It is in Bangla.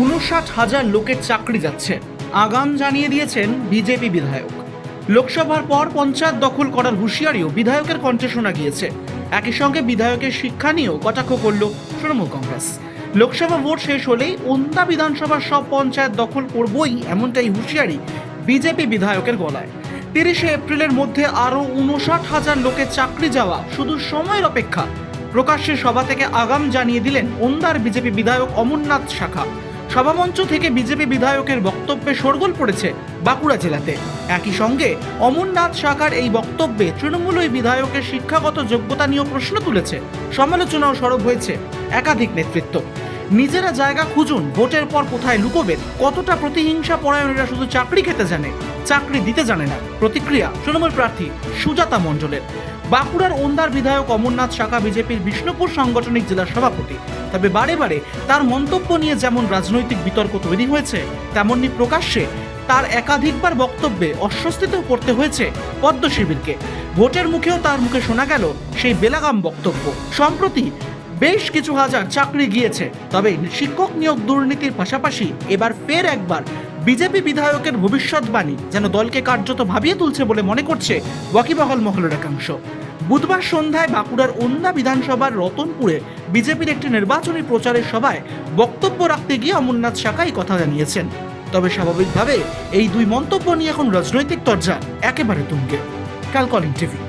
উনষাট হাজার লোকের চাকরি যাচ্ছে, আগাম জানিয়ে দিয়েছেন বিজেপি বিধায়ক। লোকসভার পর পঞ্চায়েত দখল করার হুঁশিয়ারিও বিধায়কের কণ্ঠে শোনা গিয়েছে। একই সঙ্গে বিধায়কের শিক্ষা নিয়েও কটাক্ষ করল তৃণমূল কংগ্রেস। লোকসভা ভোট শেষ হলেই ওন্দা বিধানসভার সব পঞ্চায়েত দখল করবই এমনটাই হুঁশিয়ারি বিজেপি বিধায়কের গলায়। তিরিশে এপ্রিলের মধ্যে আরও উনষাট হাজার লোকের চাকরি যাওয়া শুধু সময়ের অপেক্ষা। প্রকাশ্যে সভা থেকে আগাম জানিয়ে দিলেন ওন্দার বিজেপি বিধায়ক অমরনাথ শাখা। সভামঞ্চ থেকে বিজেপি বিধায়কের বক্তব্যে শোরগোল পড়েছে বাঁকুড়া জেলাতে। একই সঙ্গে অমরনাথ শাখার এই বক্তব্যে তৃণমূল ওই বিধায়কের শিক্ষাগত যোগ্যতা নিয়েও প্রশ্ন তুলেছে। সমালোচনাও সরব হয়েছে একাধিক নেতৃত্ব। নিজেরা জায়গা খুঁজুন, ভোটের পর কোথায় লুকোবেন, কতটা প্রতিহিংসা পরায়ণেরা শুধু চাকরি খেতে জানে, চাকরি দিতে জানে না। প্রতিক্রিয়া, তৃণমূল প্রার্থী সুজাতা মণ্ডলের। বাঁকুড়ার ওন্দার বিধায়ক অমরনাথ শাখা বিজেপির বিষ্ণুপুর সাংগঠনিক জেলার সভাপতি। তবে বারে বারে তার মন্তব্য নিয়ে যেমন রাজনৈতিক বিতর্ক তৈরি হয়েছে তেমনি প্রকাশ্যে তার একাধিকবার বক্তব্যে অস্বস্তিতেও পড়তে হয়েছে পদ্ম শিবিরকে ভোটের মুখেও তার মুখে শোনা গেল সেই বেলাগাম বক্তব্য। সম্প্রতি বেশ কিছু হাজার চাকরি গিয়েছে। তবে শিক্ষক নিয়োগ দুর্নীতির পাশাপাশি এবার ফের একবার বিজেপি বিধায়কের ভবিষ্যৎবাণী যেন দলকে কার্যত ভাবিয়ে তুলছে বলে মনে করছে ওয়াকিবহল মহলের একাংশ। বুধবার সন্ধ্যায় বাঁকুড়ার ওন্দা বিধানসভার রতনপুরে বিজেপির একটি নির্বাচনী প্রচারের সভায় বক্তব্য রাখতে গিয়ে অমরনাথ শাখা এই কথা জানিয়েছেন। তবে স্বাভাবিকভাবে এই দুই মন্তব্য নিয়ে এখন রাজনৈতিক তরজা একেবারে তুঙ্গে। ক্যালকলিং টিভি।